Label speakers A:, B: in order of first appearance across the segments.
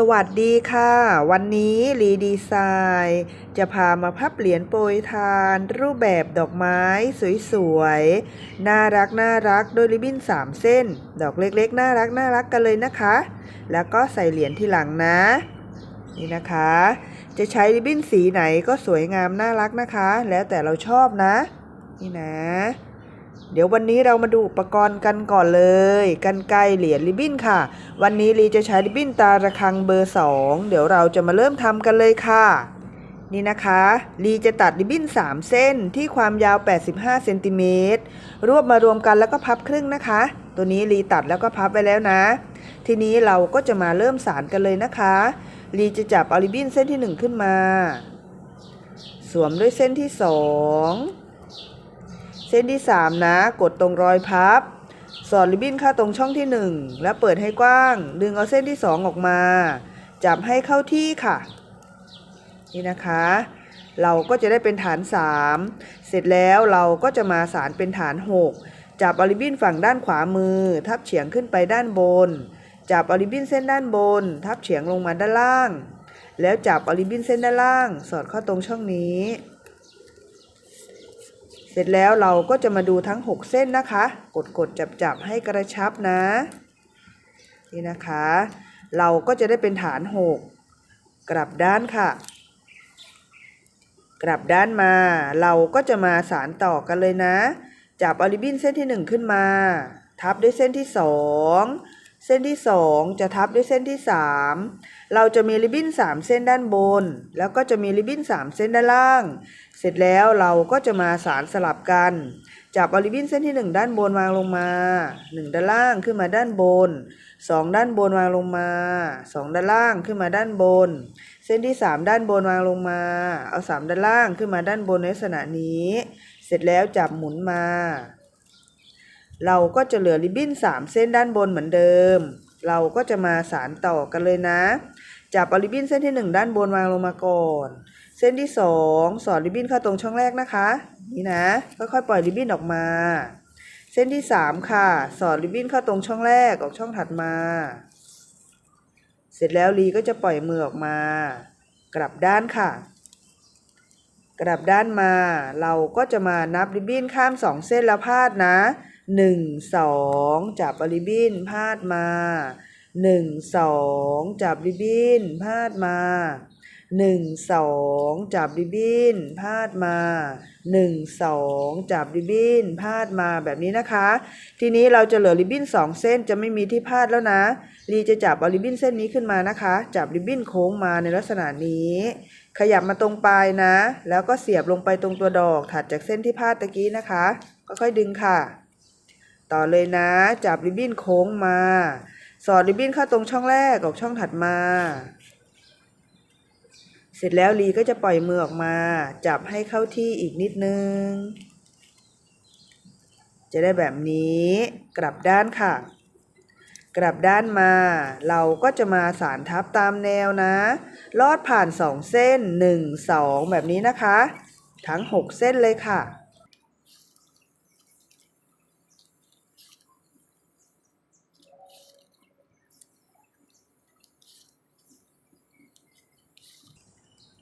A: สวัสดีค่ะ วันนี้รีดีไซน์จะพามาพับเหรียญโปรยทาน รูปแบบดอกไม้สวยๆ น่ารักน่ารักโดยริบบิ้น 3 เส้น ดอกเล็กๆ น่ารักน่ารักกันเลยนะคะ แล้วก็ใส่เหรียญที่หลังนะ นี่นะคะ จะใช้ริบบิ้นสีไหนก็สวยงามน่ารักนะคะ แล้วแต่เราชอบนะ นี่นะ เดี๋ยววันนี้เรามาดูอุปกรณ์กันก่อนเลยกันไกรเหรียญริบบิ้นค่ะ วันนี้ลีจะใช้ริบบิ้นตาระฆังเบอร์ 2 เดี๋ยวเราจะมาเริ่มทำกันเลยค่ะ นี่นะคะลีจะตัดริบบิ้น 3 เส้นที่ความยาว 85เซนติเมตรรวบมารวมกันแล้วก็พับครึ่งนะคะ ตัวนี้ลีตัดแล้วก็พับไว้แล้วนะ ทีนี้เราก็จะมาเริ่มสารกันเลยนะคะลีจะจับเอาริบบิ้นเส้นที่ 1 ขึ้นมา สวมด้วยเส้นที่ 2 เส้นที่ 3 นะ กดตรงรอยพับ สอดริบบิ้นเข้าตรงช่องที่ 1 แล้วเปิดให้กว้าง ดึงเอาเส้นที่ 2 ออกมา จับให้เข้าที่ค่ะ นี่นะคะ เราก็จะได้เป็นฐาน 3 เสร็จแล้วเราก็จะมาสารเป็นฐาน 6 จับอาริบิ้นฝั่งด้านขวามือ ทับเฉียงขึ้นไปด้านบน จับอาริบิ้นเส้นด้านบน ทับเฉียงลงมาด้านล่าง แล้วจับอาริบิ้นเส้นด้านล่าง สอดเข้าตรงช่องนี้ สร็จแล้วเราก็จะมาดูทั้ง 6 เส้นนะคะ กดกดจับจับให้กระชับนะ นี่นะคะ เราก็จะได้เป็นฐาน 6 กลับด้านค่ะ กลับด้านมา เราก็จะมาสารต่อกันเลยนะ จับอริบินเส้นที่ 1 ขึ้นมา ทับด้วยเส้นที่ 2 เส้นที่ 2 จะทับด้วยเส้นที่ 3 เราจะมีริบบิ้น 3 เส้นด้านบน แล้วก็จะมีริบบิ้น 3 เส้นด้านล่าง เสร็จแล้วเราก็จะมาสารสลับกัน จับอริบบิ้นเส้นที่ 1 ด้านบนวางลงมา 1 ด้านล่างขึ้นมาด้านบน 2 ด้านบนวางลงมา 2 ด้านล่างขึ้นมาด้านบน เส้นที่ 3 ด้านบนวางลงมา เอา 3 ด้านล่างขึ้นมาด้านบนในลักษณะนี้ เสร็จแล้วจับหมุนมา เราก็จะเหลือริบบิ้น 3 เส้นด้านบนเหมือนเดิม เราก็จะมาสารต่อกันเลยนะ จับเอาริบบิ้นเส้นที่ 1 ด้านบนวางลงมาก่อน เส้นที่ 2 สอดริบบิ้นเข้าตรงช่องแรกนะคะ นี่นะ ค่อยๆปล่อยริบบิ้นออกมา เส้นที่ 3 ค่ะ สอดริบบิ้นเข้าตรงช่องแรกออกช่องถัดมา เสร็จแล้วลีก็จะปล่อยมือออกมา กลับด้านค่ะกลับด้านมา เราก็จะมานับริบบิ้นข้าม 2 เส้นแล้วพาดนะ 1 2จับริบบิ้นพาดมา1 2จับริบบิ้นพาดมา1 2จับริบบิ้นพาดมา1 2จับริบบิ้นพาดมาแบบนี้นะคะ ทีนี้เราจะเหลือริบบิ้น2เส้นจะไม่มีที่พาดแล้วนะลีจะจับเอาริบบิ้นเส้นนี้ขึ้นมานะคะ จับริบบิ้นโค้งมาในลักษณะนี้ ขยับมาตรงปลายนะ แล้วก็เสียบลงไปตรงตัวดอกถัดจากเส้นที่พาดตะกี้นะคะค่อยๆดึงค่ะ ต่อเลยนะ จับริบบิ้นโค้งมา สอดริบบิ้นเข้าตรงช่องแรกออกช่องถัดมา เสร็จแล้วลีก็จะปล่อยมือออกมา จับให้เข้าที่อีกนิดนึง จะได้แบบนี้ กลับด้านค่ะ กลับด้านมา เราก็จะมาสารทับตามแนวนะ ลอดผ่าน2เส้น1 2แบบนี้นะคะ ทั้ง6เส้นเลยค่ะ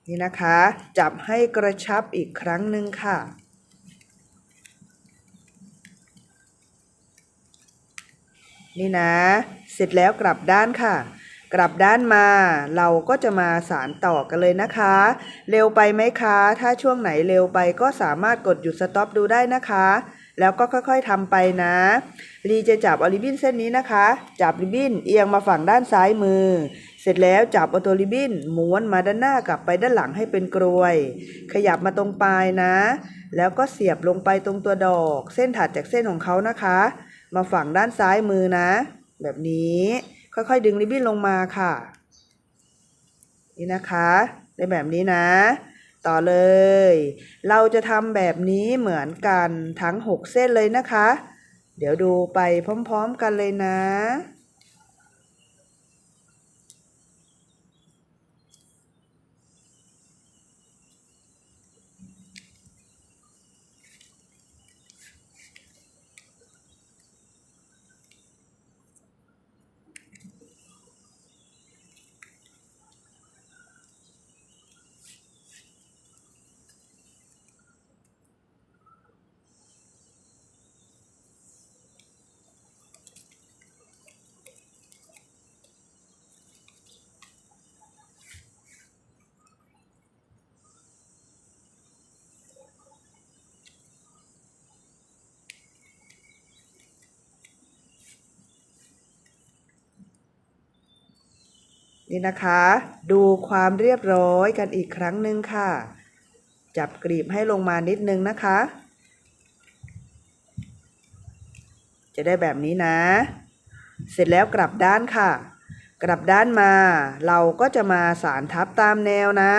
A: นี่นะคะ จับให้กระชับอีกครั้งหนึ่งค่ะ นี่นะ เสร็จแล้วกลับด้านค่ะ กลับด้านมาเราก็จะมาสารต่อกันเลยนะคะ เร็วไปไหมคะ ถ้าช่วงไหนเร็วไปก็สามารถกดหยุดสต็อปดูได้นะคะ แล้วก็ค่อยๆทำไปนะลีจะจับอาริบินเส้นนี้นะคะ จับริบบินเอียงมาฝั่งด้านซ้ายมือ เสร็จแล้วจับเอาตัวริบบิ้นม้วนมาด้านหน้ากลับไปด้านหลังให้เป็นกรวย ขยับมาตรงปลายนะ แล้วก็เสียบลงไปตรงตัวดอก เส้นถัดจากเส้นของเขานะคะ มาฝั่งด้านซ้ายมือนะ แบบนี้ค่อยๆ ดึงริบบิ้นลงมาค่ะ นี่นะคะได้แบบนี้นะ ต่อเลย เราจะทำแบบนี้เหมือนกันทั้ง 6 เส้นเลยนะคะ เดี๋ยวดูไปพร้อมๆกันเลยนะ นี่นะคะ ดูความเรียบร้อยกันอีกครั้งหนึ่งค่ะ จับกรีบให้ลงมานิดนึงนะคะ จะได้แบบนี้นะ เสร็จแล้วกลับด้านค่ะ กลับด้านมา เราก็จะมาสารทับตามแนวนะ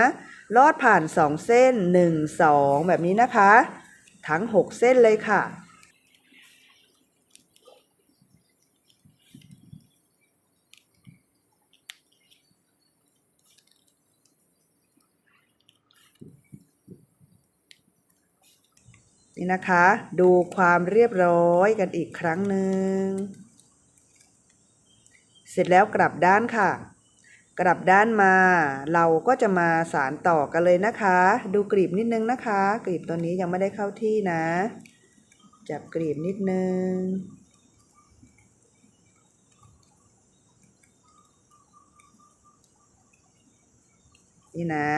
A: ลอดผ่าน2เส้น1 2แบบนี้นะคะ ทั้ง6เส้นเลยค่ะ นี่นะคะ ดูความเรียบร้อยกันอีกครั้งหนึ่ง เสร็จแล้วกลับด้านค่ะ กลับด้านมาเราก็จะมาสารต่อกันเลยนะคะ ดูกรีบนิดนึงนะคะ กรีบตัวนี้ยังไม่ได้เข้าที่นะ จับกรีบนิดนึงนี่นะ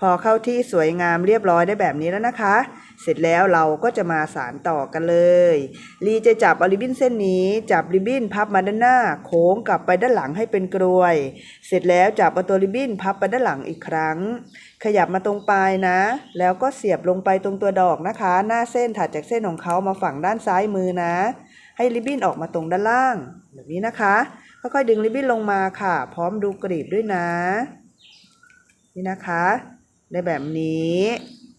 A: พอเข้าที่สวยงามเรียบร้อยได้แบบนี้แล้วนะคะ เสร็จแล้วเราก็จะมาสารต่อกันเลยลีจะจับเอาริบบิ้นเส้นนี้ จับริบบิ้นพับมาด้านหน้า โค้งกลับไปด้านหลังให้เป็นกรวย เสร็จแล้วจับเอาตัวริบบิ้นพับไปด้านหลังอีกครั้ง ขยับมาตรงปลายนะ แล้วก็เสียบลงไปตรงตัวดอกนะคะ หน้าเส้นถัดจากเส้นของเขามาฝั่งด้านซ้ายมือนะ ให้ริบบิ้นออกมาตรงด้านล่าง แบบนี้นะคะค่อยๆดึงริบบิ้นลงมาค่ะ พร้อมดูกรีบด้วยนะ นี่นะคะได้แบบนี้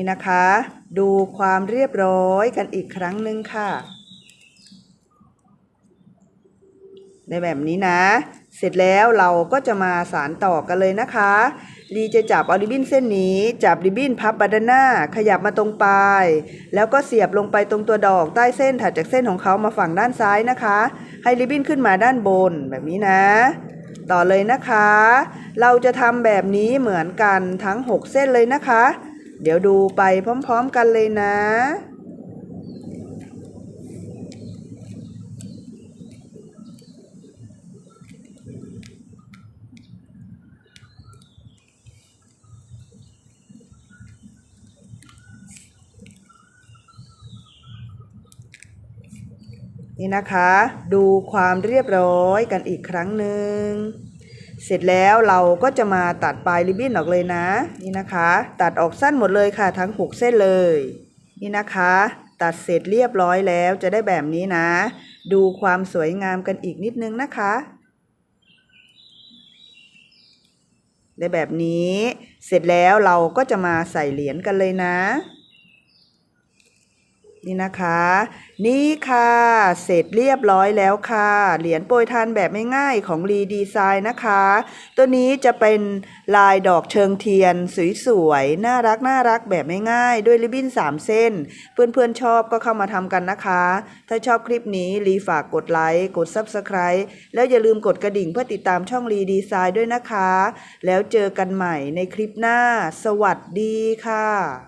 A: นี่นะคะ ดูความเรียบร้อยกันอีกครั้งหนึ่งค่ะ ในแบบนี้นะ เสร็จแล้วเราก็จะมาสารต่อกันเลยนะคะลีจะจับเอาริบบิ้นเส้นนี้ จับริบบิ้นพับบาดานหน้าขยับมาตรงปลาย แล้วก็เสียบลงไปตรงตัวดอกใต้เส้นถัดจากเส้นของเขามาฝั่งด้านซ้ายนะคะ ให้ริบบิ้นขึ้นมาด้านบนแบบนี้นะ ต่อเลยนะคะ เราจะทำแบบนี้เหมือนกันทั้ง 6 เส้นเลยนะคะ เดี๋ยวดูไปพร้อมๆกันเลยนะ นี่นะคะ ดูความเรียบร้อยกันอีกครั้งหนึ่ง เสร็จแล้วเราก็จะมาตัดปลายริบบิ้นออกเลยนะนี่นะคะ ตัดออกสั้นหมดเลยค่ะ ทั้ง 6 เส้นเลย นี่นะคะ ตัดเสร็จเรียบร้อยแล้วจะได้แบบนี้นะ ดูความสวยงามกันอีกนิดนึงนะคะได้แบบนี้ เสร็จแล้วเราก็จะมาใส่เหรียญกันเลยนะ นี่นะคะ นี่ค่ะ เสร็จเรียบร้อยแล้วค่ะ เหรียญโปรยทานแบบง่ายๆของรีดีไซน์นะคะ ตัวนี้จะเป็นลายดอกเชิงเทียน สวยๆ น่ารักน่ารักแบบง่ายๆ ด้วยริบบิ้น 3 เส้น เพื่อนๆชอบก็เข้ามาทำกันนะคะ ถ้าชอบคลิปนี้รีฝากกดไลค์ กด Subscribe แล้วอย่าลืมกดกระดิ่งเพื่อติดตามช่องรีดีไซน์ด้วยนะคะ แล้วเจอกันใหม่ในคลิปหน้า สวัสดีค่ะ